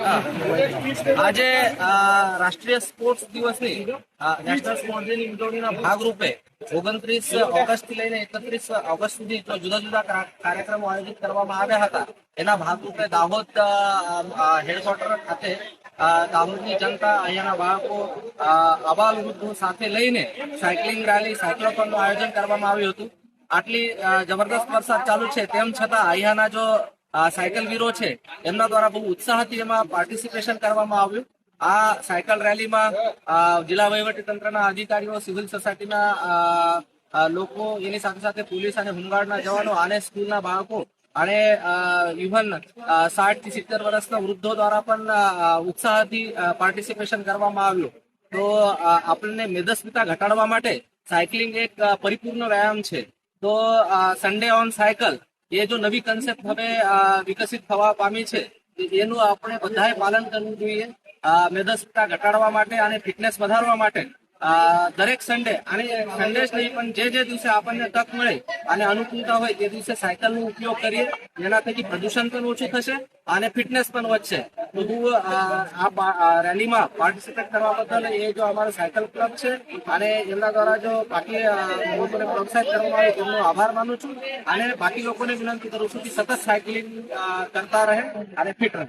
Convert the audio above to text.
આજે રાષ્ટ્રીય સ્પોર્ટ્સ દિવસની નેશનલ સ્પોર્ટ્સ ડેની ઉજવણીના ભાગરૂપે ઓગણત્રીસ ઓગસ્ટથી લઈને એકત્રીસ ઓગસ્ટ સુધી જુદા જુદા કાર્યક્રમો આયોજિત કરવામાં આવ્યા હતા, એના ભાગરૂપે દાહોદ હેડક્વાર્ટર ખાતે દાહોદની જનતા અહીંયાના બાળકો અબાલ વૃદ્ધો સાથે લઈને સાયકલિંગ રેલી, સાયક્લોથોનનું આયોજન કરવામાં આવ્યું હતું. આટલી જબરદસ્ત વરસાદ ચાલુ છે, તેમ છતાં અહીંયાના જો અ, સાયકલ વીરો છે. એમના દ્વારા બહુ ઉત્સાહથી એમાં પાર્ટિસિપેશન કરવામાં આવ્યું. આ સાયકલ રેલીમાં જિલ્લા વહીવટી તંત્રના અધિકારીઓ સિવિલ સોસાયટીના લોકો એની સાથે સાથે પોલીસ અને હોમગાર્ડના જવાનો અને સ્કૂલના બાળકો અને ઇવન સાઠથી સિત્તેર વર્ષના વૃદ્ધો દ્વારા પણ ઉત્સાહથી પાર્ટિસિપેશન કરવામાં આવ્યું. તો આપણને મેદસ્વીતા ઘટાડવા માટે સાયકલિંગ એક પરિપૂર્ણ વ્યાયામ છે. તો સન્ડે ઓન સાયકલ એ જો નવી કન્સેપ્ટ હવે વિકસિત થવા પામી છે એનું આપણે બધાએ પાલન કરવું જોઈએ મેદસ્વીતા ઘટાડવા માટે અને ફિટનેસ વધારવા માટે. દરેક સન્ડે અને સન્ડે નહીં, પણ જે જે દિવસે આપણને તક મળે અને અનુકૂળતા હોય તે દિવસે સાયકલનો ઉપયોગ કરીએ. જેના થકી પ્રદૂષણ પણ ઓછું થશે અને ફિટનેસ પણ વધશે. તો હું આ રેલીમાં પાર્ટિસિપેટ કરવા બદલ એ જો અમારો સાયકલ ક્લબ છે, અને એમના દ્વારા જો બાકી લોકોને પ્રોત્સાહિત કરવામાં આવે, તેમનો આભાર માનું છું. અને બાકી લોકોને વિનંતી કરું છું કે સતત સાયકલિંગ કરતા રહે અને ફિટ રહે.